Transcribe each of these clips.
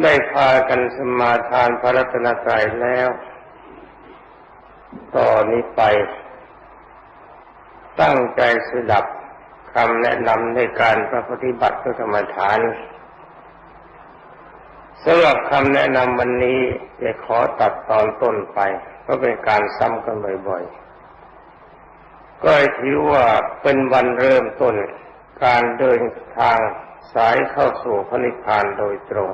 ได้พากันสมาทานพระรัตนตรัยแล้ว ต่อนนี้ไป ตั้งใจสดับคำแนะนำในการประปฏิบัติกรรมฐานสำหรับคำแนะนำวันนี้จะขอตัดตอนต้นไปเพราะเป็นการซ้ำกันบ่อยๆ ก็ถือว่าเป็นวันเริ่มต้นการเดินทางสายเข้าสู่พระนิพพานโดยตรง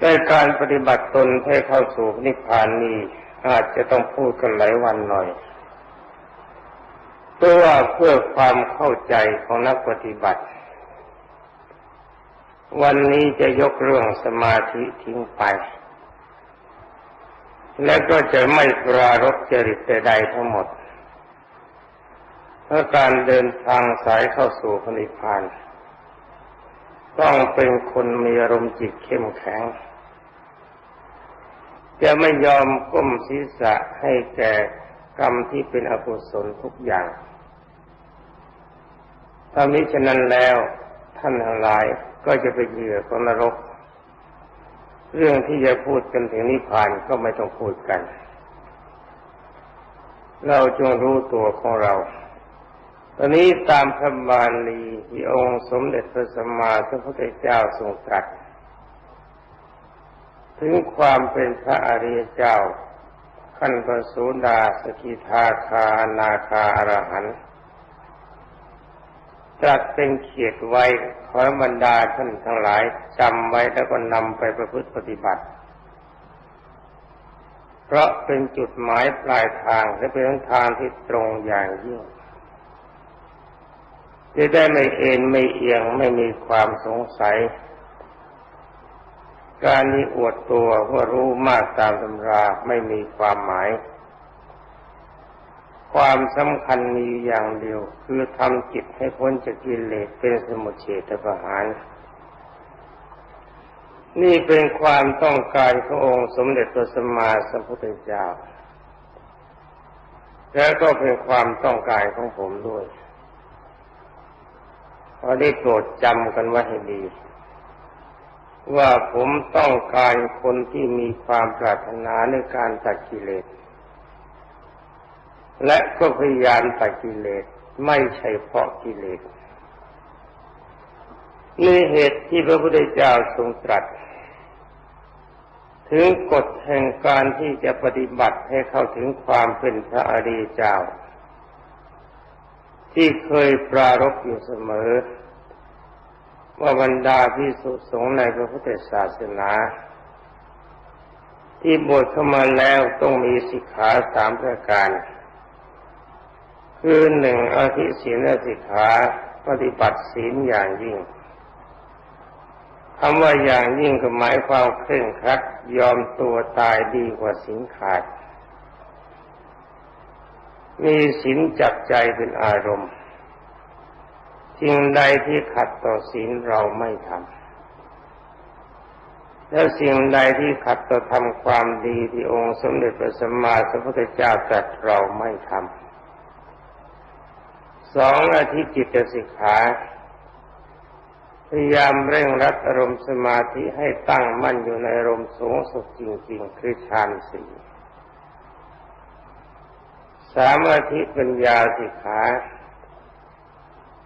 ได้การปฏิบัติตนให้เข้าสู่นิพพานนี้อาจจะต้องพูดกันหลายวันหน่อยเพื่อว่าเพื่อความเข้าใจของนักปฏิบัติ วันนี้จะยกเรื่องสมาธิทิ้งไป และก็จะไม่ปรารบจริตใดๆทั้งหมดเพราะการเดินทางสายเข้าสู่พนิพพาน ต้องเป็นคนมีอารมณ์จิตเข้มแข็ง จะไม่ยอมก้มศีรษะให้แก่กรรมที่เป็นอกุศลทุกอย่างถ้ามิฉะนั้นแล้วท่านทั้งหลายก็จะไปเหยื่อของนรก เรื่องที่จะพูดกันถึงนิพพานก็ไม่ต้องพูดกัน เราจงรู้ตัวของเรา ตอนนี้ตามพระบาลีที่องค์สมเด็จพระสัมมาสัมพุทธเจ้าทรงตรัส ถึงความเป็นพระอริยเจ้า ขั้นพระสูดาสกิทาคานาคาอรหันตรัสเป็นเขียดไว้ขอบรรดาท่านทั้งหลายจำไว้แล้วก็นำไปประพฤติปฏิบัติ เพราะเป็นจุดหมายปลายทางและเป็นทางที่ตรงอย่างยิ่งจะได้ไม่เอ็นไม่เอียงไม่มีความสงสัย การนี้อวดตัวว่ารู้มากตามตำราไม่มีความหมาย ความสำคัญมีอย่างเดียวคือทำจิตให้พ้นจากกิเลสเป็นสมุทเฉทประหาร นี่เป็นความต้องการขององค์สมเด็จพระสัมมาสัมพุทธเจ้า แล้วก็เป็นความต้องการของผมด้วยขอได้โปรดจำกันไว้ให้ดี ว่าผมต้องการคนที่มีความปรารถนาในการตัดกิเลส และก็พยายามตัดกิเลสไม่ใช่เพราะกิเลสนี่เหตุที่พระพุทธเจ้าทรงตรัส ถึงกฎแห่งการที่จะปฏิบัติให้เข้าถึงความเป็นพระอริยเจ้า ที่เคยปรารบอยู่เสมอ ว่าบรรดาพิสุสงฆ์ในพระพุทธศาสนา ที่บวชเข้ามาแล้วต้องมีสิกขาสามประการ คือหนึ่งอธิศีลสิกขาปฏิบัติศีลอย่างยิ่งคำว่าอย่างยิ่งก็หมายความเคร่งครัดยอมตัวตายดีกว่าสินขาด มีศีลจับใจเป็นอารมณ์ สิ่งใดที่ขัดต่อศีลเราไม่ทำแล้วสิ่งใดที่ขัดต่อทำความดีที่องค์สมเด็จพระสัมมาสัมพุทธเจ้าตรัสเราไม่ทำสองอาทิจิตสิกขาพยายามเร่งรัดอารมณ์สมาธิให้ตั้งมั่นอยู่ในอารมณ์สูงสุดจริงๆ คือฌานสี่สามอาทิปัญญาสิกขา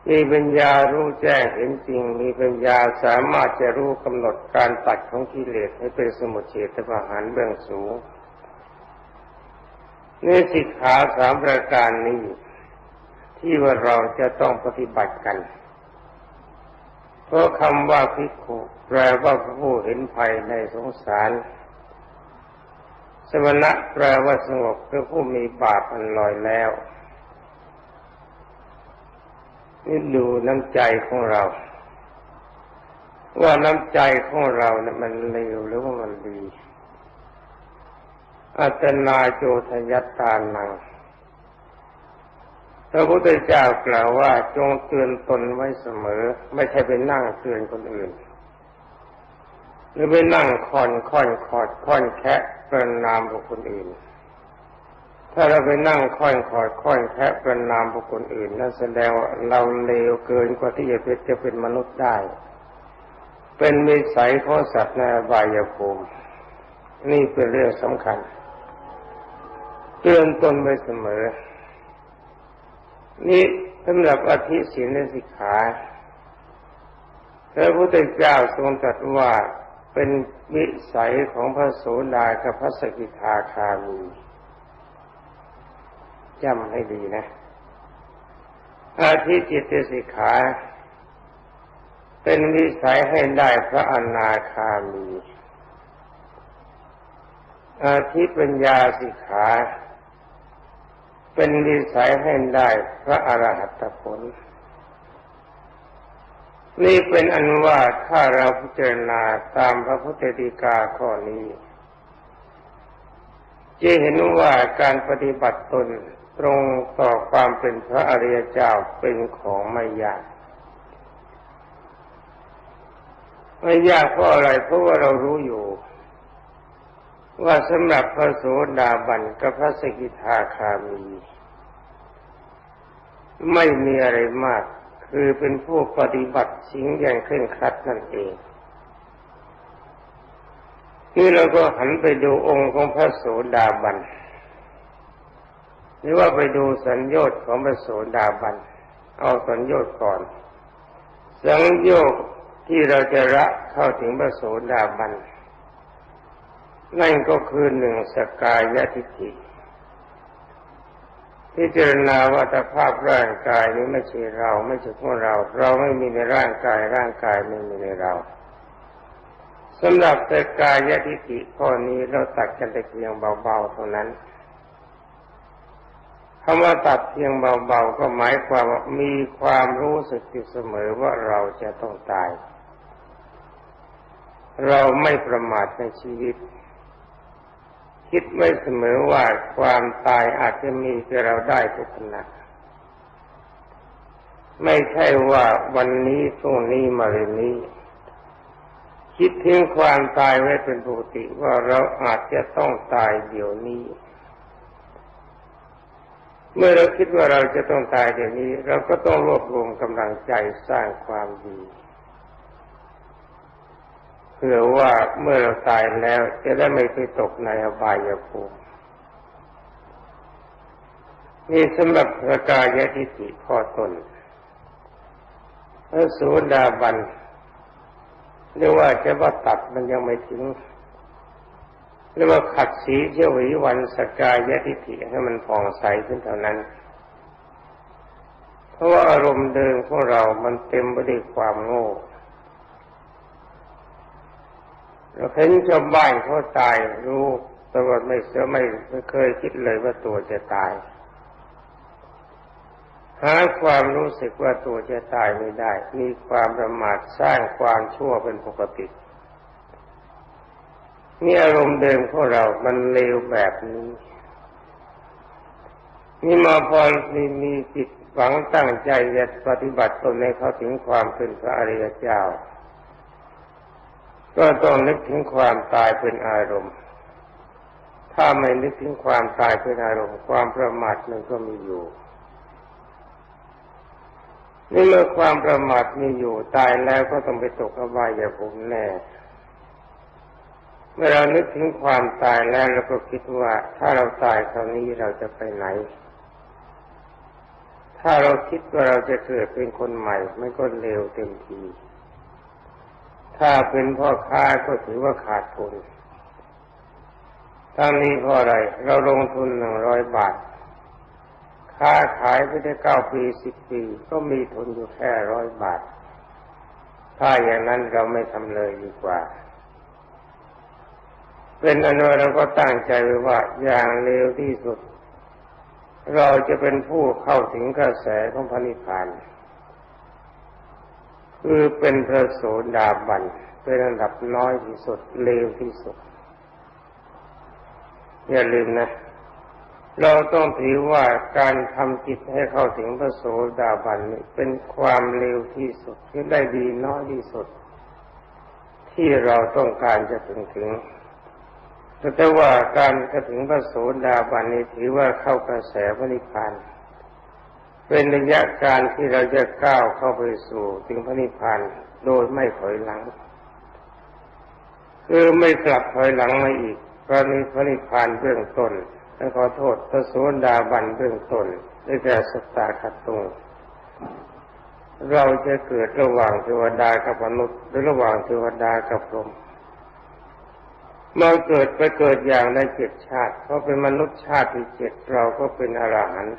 มีปัญญารู้แจ้งเห็นจริง มีปัญญาสามารถจะรู้กำหนดการตัดของกิเลสให้เป็นสมุทเฉทประหารเบื้องสูงนี่สิกขาสามประการนี้ ที่ว่าเราจะต้องปฏิบัติกัน เพราะคำว่าพิกขุแปลว่าผู้เห็นภัยในสงสาร สมณะแปลว่าสงบคือผู้มีบาปอันลอยแล้ว นี่ดูน้ำใจของเรา ว่าน้ำใจของเราเนะ่ยมันเลวหรือว่ามันดีอัตนาโจทยัตตานังพระพุทธเจ้ากล่าวว่าจงเตือนตนไว้เสมอ ไม่ใช่ไปนั่งเตือนคนอื่น หรือไปนั่งคอนค่อนคอดค่อนแคะเป็นนามบุคคลอื่น ถ้าเราไปนั่งค่อยคอยค่อยแคะเป็นนามบุคคลอื่นนั่นแสดงว่าเราเลวเกินกว่าที่จะเป็นจะเป็นมนุษย์ได้ เป็นมิสัยของสัตว์ในอบายภูมินี่เป็นเรื่องสำคัญเตือนตนไปเสมอ นี่สำหรับอธิศีลสิกขาพระพุทธเจ้าทรงตรัสว่าเป็นวิสัยของพระโสดากับพระสกิทาคามี จำให้ดีนะอาทิจิตสิกขา เป็นวิสัยให้ได้พระอนาคามี อาทิปัญญาสิกขา เป็นวิสัยให้ได้พระอรหัตผล นี่เป็นอันว่าถ้าเราพิจารณาตามพระพุทธดีกาข้อนี้จะเห็นว่าการปฏิบัติตน รงต่อความเป็นพระอริยเจ้าเป็นของไม่ยาก ไม่ยากเพราะอะไรเพราะว่าเรารู้อยู่ ว่าสำหรับพระโสดาบันกับพระสกิทาคามี ไม่มีอะไรมาก คือเป็นผู้ปฏิบัติสิ่งอย่างเคร่งครัดนั่นเองนี่เราก็หันไปดูองค์ของพระโสดาบัน หรือว่าไปดูสัญญาณของพระโสดาบัน เอาสัญญาณก่อน สัญญาณที่เราจะละเข้าถึงพระโสดาบัน นั่นก็คือหนึ่งสกายทิฏฐิพิจารณาว่าสภาพร่างกายนี้ไม่ใช่เราไม่ใช่พวกเรา เราไม่มีในร่างกายร่างกายไม่มีในเราสำหรับแต่กายทิฏฐิข้อนี้เราตัดกันแต่เพียงเบาๆเท่านั้น คำว่าตัดเพียงเบาๆก็หมายความว่ามีความรู้สึกอยู่เสมอว่าเราจะต้องตาย เราไม่ประมาทในชีวิต คิดไว้เสมอว่าความตายอาจจะมีแก่เราได้ทุกขณะไม่ใช่ว่าวันนี้ตรงนี้มาเรนี้ คิดถึงความตายไว้เป็นปกติว่าเราอาจจะต้องตายเดี๋ยวนี้ เมื่อเราคิดว่าเราจะต้องตายเดี๋ยวนี้ เราก็ต้องรวบรวมกำลังใจสร้างความดีเพื่อว่าเมื่อเราตายแล้ว จะได้ไม่ไปตกในอบายภูมินี่สำหรับพระกายทิฏฐิข้อตนพระสูดาบันเรียกว่าจะว่าตัดมันยังไม่ถึง เรียกว่าขัดสีเชวิวันสกายทิฏฐิให้มันผ่องใสขึ้นเท่านั้น เพราะว่าอารมณ์เดิมของเรามันเต็มไปด้วยความโง่เราเห็นชาวบ้านเขาตายรู้แต่ว่าไม่เสือไม่ไม่เคยคิดเลยว่าตัวจะตาย หาความรู้สึกว่าตัวจะตายไม่ได้ มีความประมาทสร้างความชั่วเป็นปกติ นี่อารมณ์เดิมของเรา มันเลวแบบนี้ นี่มาพอมีมีจิตหวังตั้งใจจะปฏิบัติตนในเขาถึงความเป็นพระอริยเจ้า ก็ต้องนึกถึงความตายเป็นอารมณ์ ถ้าไม่นึกถึงความตายเป็นอารมณ์ ความประมาทมันก็มีอยู่นี่เมื่อความประมาทมีอยู่ตายแล้วก็ต้องไปตกอบายภูมิแน่ เมื่อเรานึกถึงความตายแล้วเราก็คิดว่าถ้าเราตายคราวนี้เราจะไปไหน ถ้าเราคิดว่าเราจะเกิดเป็นคนใหม่ไม่ก็เร็วเต็มที ถ้าเป็นพ่อค้าก็ถือว่าขาดทุนทั้งนี้เพราะอะไร เราลงทุนหนึ่งร้อยบาท ค้าขายไปได้เก้าปีสิบปี ก็มีทุนอยู่แค่ร้อยบาท ถ้าอย่างนั้นเราไม่ทำเลยดีกว่า เป็นอนุเราก็ตั้งใจไว้ว่าอย่างเร็วที่สุด เราจะเป็นผู้เข้าถึงกระแสของพระนิพพานคือเป็นพระโสดาบันเป็นระดับน้อยที่สุดเลวที่สุด อย่าลืมนะ เราต้องถือว่าการทำจิตให้เข้าถึงพระโสดาบันนี้เป็นความเลวที่สุดที่ได้ดีน้อยที่สุด ที่เราต้องการจะถึงถึง แต่ว่าการจะถึงพระโสดาบันนี้ถือว่าเข้ากระแสพระนิพพานเป็นระยะการที่เราจะก้าวเข้าไปสู่ถึงพระนิพพานโดยไม่ถอยหลัง คือไม่กลับถอยหลังมาอีกพระนิพนิพพานเบื้องต้นและขอโทษพระโสดาบันเบื้องต้นได้แก่สตาคตุงเราจะเกิดระหว่างเทวดากับมนุษย์หรือระหว่างเทวดากับพรหม มื่อเกิดไปเกิดอย่างในเจ็ดชาติเพราะเป็นมนุษย์ชาติที่เจ็ดเราก็เป็นอรหันต์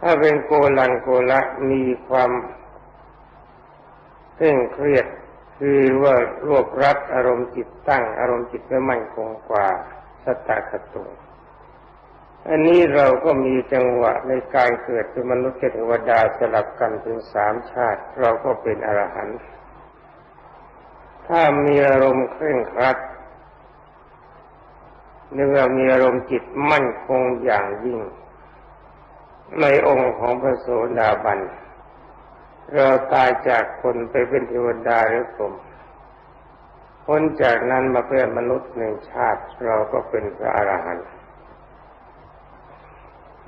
ถ้าเป็นโกลันโกละมีความเคร่งเครียดคือว่ารวบรัดอารมณ์จิตตั้ง อารมณ์จิตไม่มั่นคงกว่าสตาคตุอันนี้เราก็มีจังหวะในการเกิดเป็นมนุษย์เทวดาสลับกันถึงสามชาติ เราก็เป็นอรหันต์ ถ้ามีอารมณ์เคร่งครัดเนื่อมีอารมณ์จิตมั่นคงอย่างยิ่ง ในองค์ของพระโสดาบัน เราตายจากคนไปเป็นเทวดาหรือผมพ้นจากนั้นมาเป็นมนุษย์หนึ่งชาติ เราก็เป็นพระอรหันต์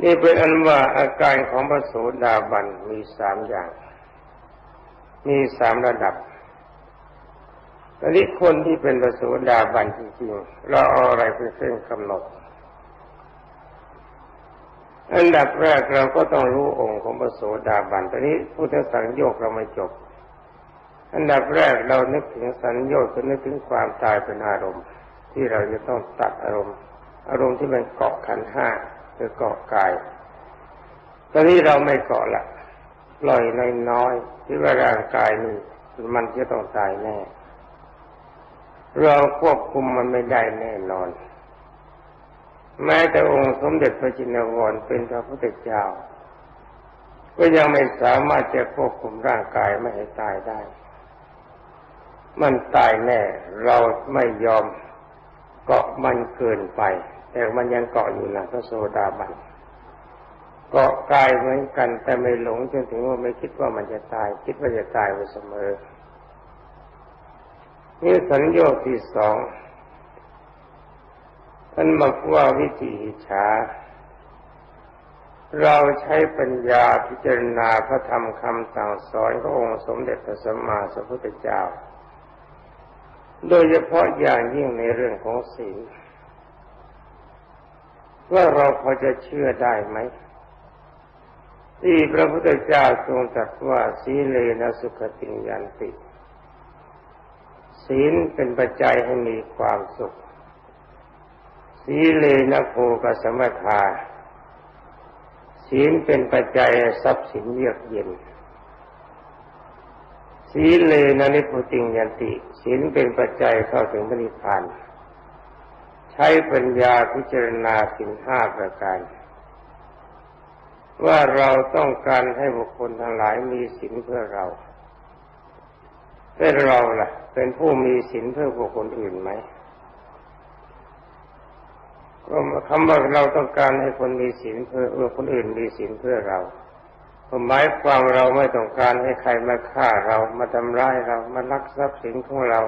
นี่เป็นอันว่าอาการของพระโสดาบันมีสามอย่าง มีสามระดับ ตอนนี้คนที่เป็นพระโสดาบันจริงๆ เราเอาอะไรเป็นเครื่องกำหนด อันดับแรกเราก็ต้องรู้องค์ของพระโสดาบันตอนนี้พุทธสังโยกเราไม่จบ อันดับแรกเรานึกถึงสัญโยกคือนึกถึงความตายเป็นอารมณ์ ที่เราจะต้องตัดอารมณ์ อารมณ์ที่มันเกาะขันห้าคือเกาะกาย ตอนนี้เราไม่เกาะละปล่อยน้อยๆที่ว่าร่างกายนี้มันจะต้องตายแน่ เราควบคุมมันไม่ได้แน่นอน แม้แต่องค์สมเด็จพระจินวรเป็นพระพุทธเจ้า ก็ยังไม่สามารถจะควบคุมร่างกายไม่ให้ตายได้ มันตายแน่ เราไม่ยอมเกาะมันเกินไป แต่มันยังเกาะอยู่นะพระโสดาบันเกาะกายเหมือนกันแต่ไม่หลงจนถึงว่าไม่คิดว่ามันจะตาย คิดว่าจะตายไปเสมอ นี่สัญญาที่สองท่านบอกว่าวิธีฉาเราใช้ปัญญาพิจารณาพระธรรมคำสั่งสอนขององค์สมเด็จพระสัมมาสัมพุทธเจ้า โดยเฉพาะอย่างยิ่งในเรื่องของศีลว่าเราพอจะเชื่อได้ไหมที่พระพุทธเจ้าทรงตรัสว่าสีเลนะสุขติยันติ ศีลเป็นปัจจัยให้มีความสุข สีเลนะโภกสมถาศีลเป็นปัจจัยทรัพย์สินเยือกเย็นสีเลนะนิพุติงยันติ ศีลเป็นปัจจัยเข้าถึงพระนิพพาน ใช้ปัญญาพิจารณาสินห้าประการ ว่าเราต้องการให้บุคคลทั้งหลายมีศีลเพื่อเรา เป็นเราล่ะ เป็นผู้มีศีลเพื่อบุคคลอื่นไหมก็คำว่าเราต้องการให้คนมีศีลเพื่อเออคนอื่นมีศีลเพื่อเราหมายความเราไม่ต้องการให้ใครมาฆ่าเรามาทำร้ายเรามาลักทรัพย์สินของเรา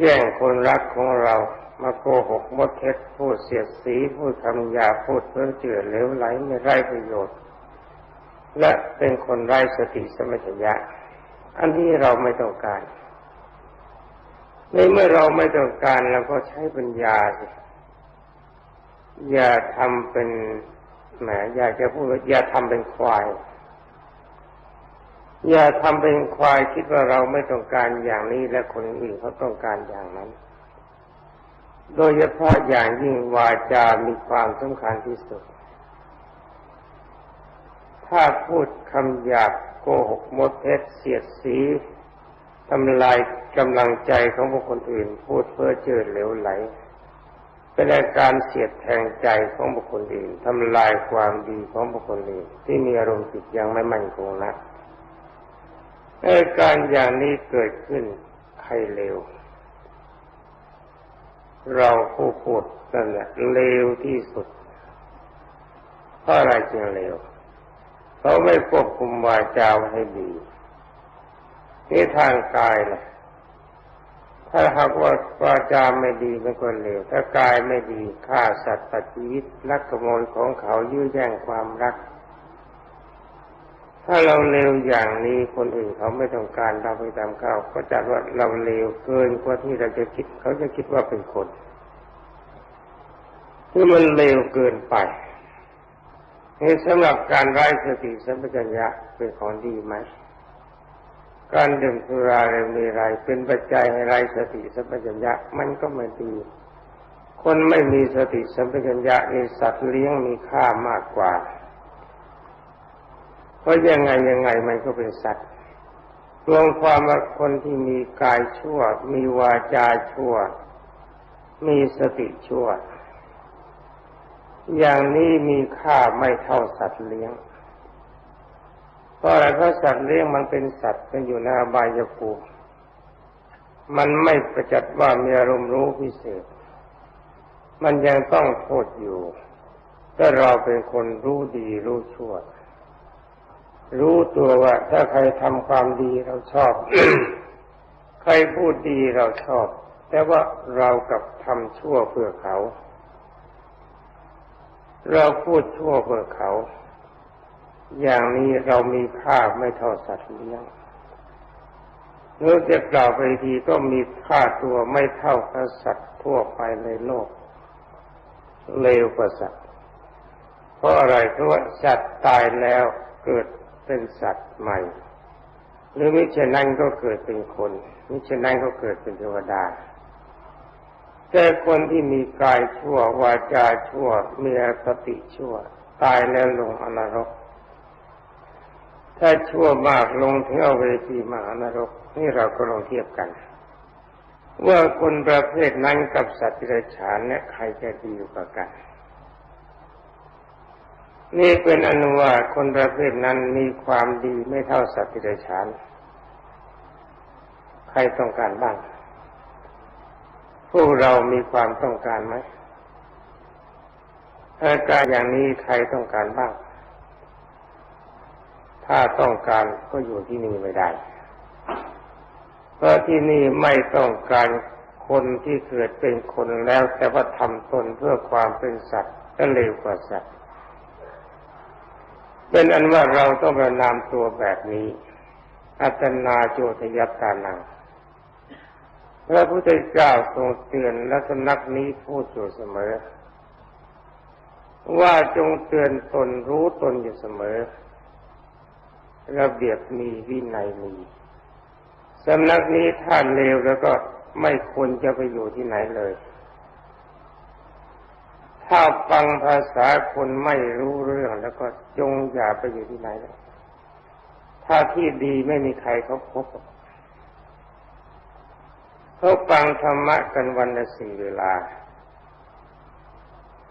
แย่งคนรักของเรา มาโกหกมดเท็จพูดเสียดสีพูดคำหยาพูดเพ้อเจือเลวไหลไม่ไร้ประโยชน์ และเป็นคนไร้สติสมัชยะ อันนี้เราไม่ต้องการ ในเมื่อเราไม่ต้องการเราก็ใช้ปัญญาสิอย่าทำเป็นแหมอยากจะพูดอย่าทำเป็นควาย อย่าทำเป็นควายคิดว่าเราไม่ต้องการอย่างนี้และคนอื่นเขาต้องการอย่างนั้น โดยเฉพาะอย่างยิ่งวาจา มีความสำคัญที่สุด ถ้าพูดคำหยาบ โกหกมดเท็จเสียดสีทำลายกำลังใจของบุคคลอื่น พูดเพ้อเจ้อเหลวไหล เป็นอาการเสียดแทงใจของบุคคลอื่นทำลายความดีของบุคคลอื่น ที่มีอารมณ์จิตยังไม่มั่นคงนะอาการอย่างนี้เกิดขึ้นใครเลวเราผู้พูดนั่นแหละเลวที่สุดเพราะอะไรจึงเลวเเขาไม่ควบคุมวาจาให้ดีนี่ทางกายนะถ้าหากว่าวาจาไม่ดีมันก็เลวถ้ากายไม่ดีฆ่าสัตว์ตัดชีวิตลักขโมยของเขายื้อแย่งความรัก ถ้าเราเลวอย่างนี้คนอื่นเขาไม่ต้องการเราไปตามเขาก็จัดว่าเราเลวเกินกว่าที่เราจะคิด เขาจะคิดว่าเป็นคนที่มันเลวเกินไป นี่สำหรับการไร้สติสัมปชัญญะเป็นของดีไหม การดื่มสุราเรมีไรเป็นปัจจัยให้ไร้สติสัมปชัญญะมันก็ไม่ดี คนไม่มีสติสัมปชัญญะในสัตว์เลี้ยงมีค่ามากกว่า เพราะยังไงยังไงมันก็เป็นสัตว์รวมความว่าคนที่มีกายชั่ว มีวาจาชั่ว มีสติชั่ว อย่างนี้มีค่าไม่เท่าสัตว์เลี้ยง เพราะอะไรเพราะสัตว์เลี้ยงมันเป็นสัตว์เป็นอยู่ในอบายภูมิมันไม่ประจัดว่ามีอารมณ์รู้พิเศษ มันยังต้องโทษอยู่ถ้าเราเป็นคนรู้ดีรู้ชั่ว รู้ตัวว่า ถ้าใครทำความดีเราชอบ ใครพูดดีเราชอบ แต่ว่าเรากับทำชั่วเพื่อเขา เราพูดชั่วเพื่อเขา อย่างนี้เรามีค่าไม่เท่าสัตว์เลี้ยงเนื้อจะกล่าวไปทีก็มีค่าตัวไม่เท่ากับสัตว์ทั่วไปในโลก เลวกว่าสัตว์ เพราะอะไรเพราะว่าสัตว์ตายแล้วเกิดเป็นสัตว์ใหม่ หรือมิฉะนั้นก็เกิดเป็นคน มิฉะนั้นก็เกิดเป็นเทวดา แต่คนที่มีกายชั่ววาจาชั่วมีอคติชั่ว ตายแล้วลงอนรก ถ้าชั่วมากลงถึงเอเวทีมหานรก นี่เราก็ลองเทียบกัน ว่าคนประเภทนั้นกับสัตว์ที่ไรฉานเนี่ยใครจะดีกว่ากัน นี่เป็นอนุว่าคนประเภทนั้นมีความดีไม่เท่าสัตว์ที่ไรฉาน ใครต้องการบ้าง พวกเรามีความต้องการไหมอาการอย่างนี้ใครต้องการบ้าง ถ้าต้องการก็อยู่ที่นี่ไม่ได้ เพราะที่นี่ไม่ต้องการคนที่เกิดเป็นคนแล้วแต่ว่าทำตนเพื่อความเป็นสัตว์ก็เลวกว่าสัตว์ เป็นอันว่าเราต้องประนามตัวแบบนี้ อัตนาโจทยัตตานัง พระพุทธเจ้าทรงเตือนและสำนักนี้พูดอยู่เสมอ ว่าจงเตือนตนรู้ตนอยู่เสมอ ระเบียบมีวินัยมีสำนักนี้ท่านเลวแล้วก็ไม่ควรจะไปอยู่ที่ไหนเลย ถ้าฟังภาษาคนไม่รู้เรื่องแล้วก็จงอย่าไปอยู่ที่ไหนเลยถ้าที่ดีไม่มีใครเขาพบ เขาฟังธรรมะกันวันละสี่เวลา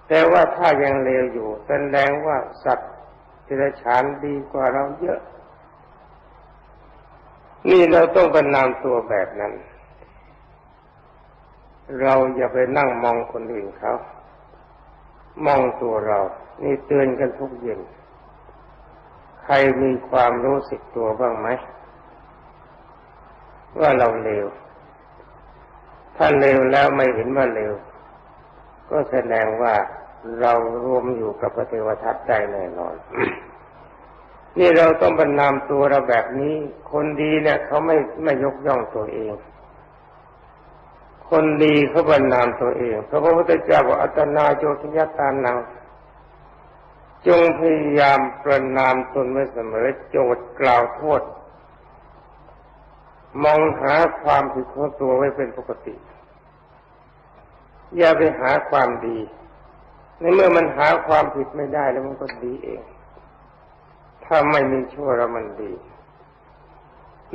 แต่ว่าถ้ายังเลวอยู่แสดงว่าสัตว์ทิรฉานดีกว่าเราเยอะ นี่เราต้องป็นนามตัวแบบนั้น เราอย่าไปนั่งมองคนอื่นเขามองตัวเรา นี่เตือนกันทุกเย็น ใครมีความรู้สึกตัวบ้างไหม ว่าเราเลว ถ้าเร็วแล้วไม่เห็นว่าเร็ว ก็แสดงว่าเรารวมอยู่กับพระเทวทัตได้แน่นอน นี่เราต้องบรรนามตัวเราแบบนี้ คนดีเนี่ยเขาไม่ไม่ยกย่องตัวเอง คนดีเขาบรรนามตัวเองพระพุทธเจ้าบอกอัตนาโจทยตานังจงพยายามประนามตนไว้เสมอโจทย์กล่าวโทษ มองหาความผิดของตัวไว้เป็นปกติ อย่าไปหาความดี ในเมื่อมันหาความผิดไม่ได้แล้วมันก็ดีเอง ถ้าไม่มีชั่วแล้วมันดี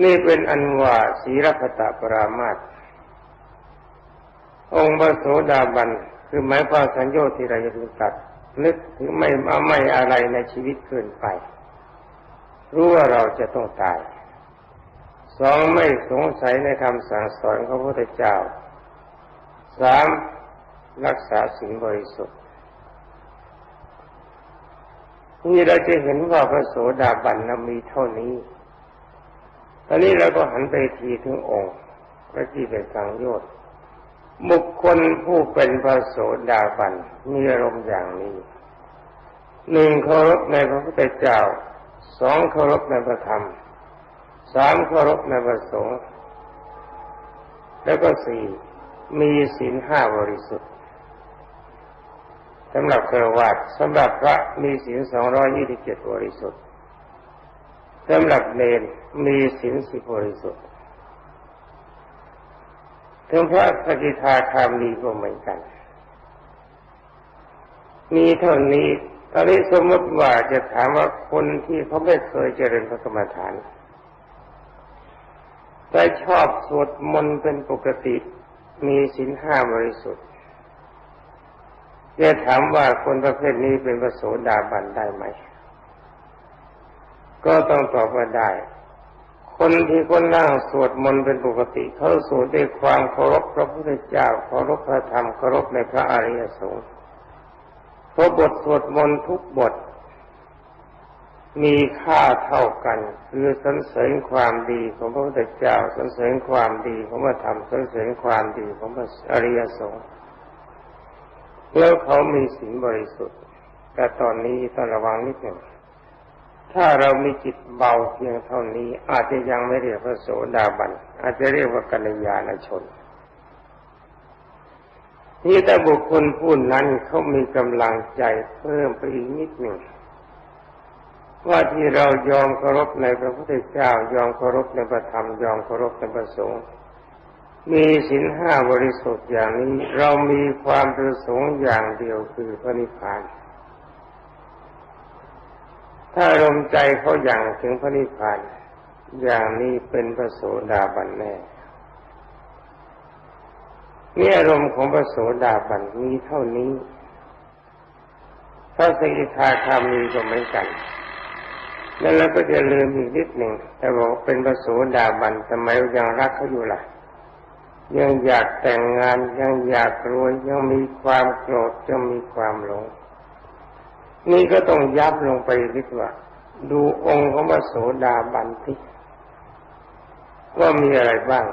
นี่เป็นอันว่าศีรพตะปรามาตองค์พระโสดาบัน คือหมายความสัญญาที่เราจะตัดนึกถึงไม่ไม่อะไรในชีวิตเกินไป รู้ว่าเราจะต้องตาย สองไม่สงสัยในคำสั่งสอนของพระพุทธเจ้าสามรักษาสิ่งบริสุทธิ์นี่เราจะเห็นว่าพระโสดาบันมีเท่านี้ ตอนนี้เราก็หันไปทีถึงองค์พระที่เป็นสังโยชน์บุคคลผู้เป็นพระโสดาบันมีอารมณ์อย่างนี้หนึ่งเคารพในพระพุทธเจ้าสองเคารพในพระธรรม สามเคารพในพระสงฆ์แล้วก็สี่มีศีลห้าบริสุทธิ์สำหรับเครวัตสำหรับพระมีศีลสองร้อยี่สิบเจ็ดบริสุทธิ์สำหรับเนรมีศีลสิบบริสุทธิ์ถึงพระสกิทาคามีก็เหมือนกัน มีเท่านี้ตอนนี้สมมติว่าจะถามว่าคนที่เขาไม่เคยเจริญพระกรรมฐาน แต่ชอบสวดมนต์เป็นปกติ มีศีลห้าบริสุทธิ์จะถามว่าคนประเภทนี้เป็นพระโสดาบันได้ไหม ก็ต้องตอบว่าได้ คนที่คนนั่งสวดมนต์เป็นปกติเขาสวดด้วยความเคารพพระพุทธเจ้าเคารพพระธรรมเคารพในพระอริยสงฆ์เพราะบทสวดมนต์ทุกบท มีค่าเท่ากัน คือสรรเสริญความดีของพระพุทธเจ้าสรรเสริญความดีของพระธรรมสรรเสริญความดีของพระอริยสงฆ์แล้วเขามีศีลบริสุทธิ์ แต่ตอนนี้ต้องระวังนิดหนึ่งถ้าเรามีจิตเบาเพียงเท่านี้ อาจจะยังไม่เรียกพระโสดาบัน อาจจะเรียกว่ากัลยาณชนนี่แต่บุคคลผู้นั้นเขามีกำลังใจเพิ่มไปอีกนิดหนึ่ง ว่าที่เรายอมเคารพในพระพุทธเจ้ายอมเคารพในพระธรรมยอมเคารพในพระสงฆ์มีศีลห้าบริสุทธิ์อย่างนี้ เรามีความประสงค์อย่างเดียวคือพระนิพพาน ถ้าลมใจเขาอย่างถึงพระนิพพาน อย่างนี้เป็นพระโสดาบันแน่เนี่อารมณ์ของพระโสดาบันมีเท่านี้ถ้าสกิทาคามีก็เหมือนกัน แล้วเราก็จะลืมอีกนิดหนึ่งแต่บอกเป็นพระโสดาบันทำไมยังรักเขาอยู่ล่ะ ยังอยากแต่งงานยังอยากรวยยังมีความโกรธยังมีความหลง นี่ก็ต้องยับลงไปนิดว่า ดูองค์ของพระโสดาบันที่ว่ามีอะไรบ้าง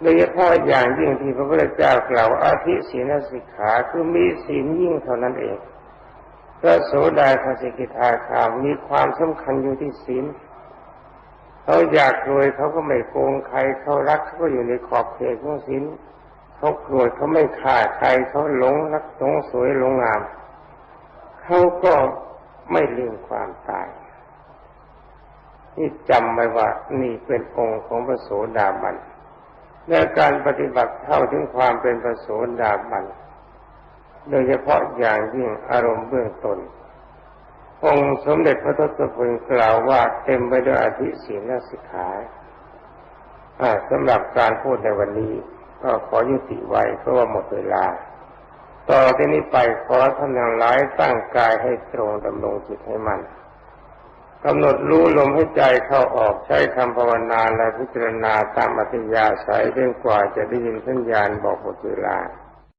โดยเฉพาะอย่างยิ่งที่พระพุทธเจ้ากล่าวอาทิศีนสิกขาคือมีศีลยิ่งเท่านั้นเอง พระโสดาคสิกิทาคามมีความสำคัญอยู่ที่ศีลเขาอยากรวยเขาก็ไม่โกงใครเขารักเขาก็อยู่ในขอบเขตของศีลเขาโกรธเขาไม่ฆ่าใครเขาหลงรักหลงสวยหลงงามเขาก็ไม่ลืมความตายนี่จำไว้ว่านี่เป็นองค์ของพระโสดาบันในการปฏิบัติเท่าถึงความเป็นพระโสดาบัน โดยเฉพาะอย่างยิ่งอารมณ์เบื้องต้นองค์สมเด็จพระทศพลกล่าวว่าเต็มไปด้วยอธิศีลสิกขาสำหรับการพูดในวันนี้ ก็ขอยุติไว้เพราะว่าหมดเวลา ต่อที่นี้ไปขอท่านทั้งหลายตั้งกายให้ตรงดำรงจิตให้มันกำหนดรู้ลมให้ใจเข้าออกใช้คำภาวนาและพิจารณาตามอัธยาศัยเรื่องกว่าจะได้ยินสัญญาณบอกหมดเวลา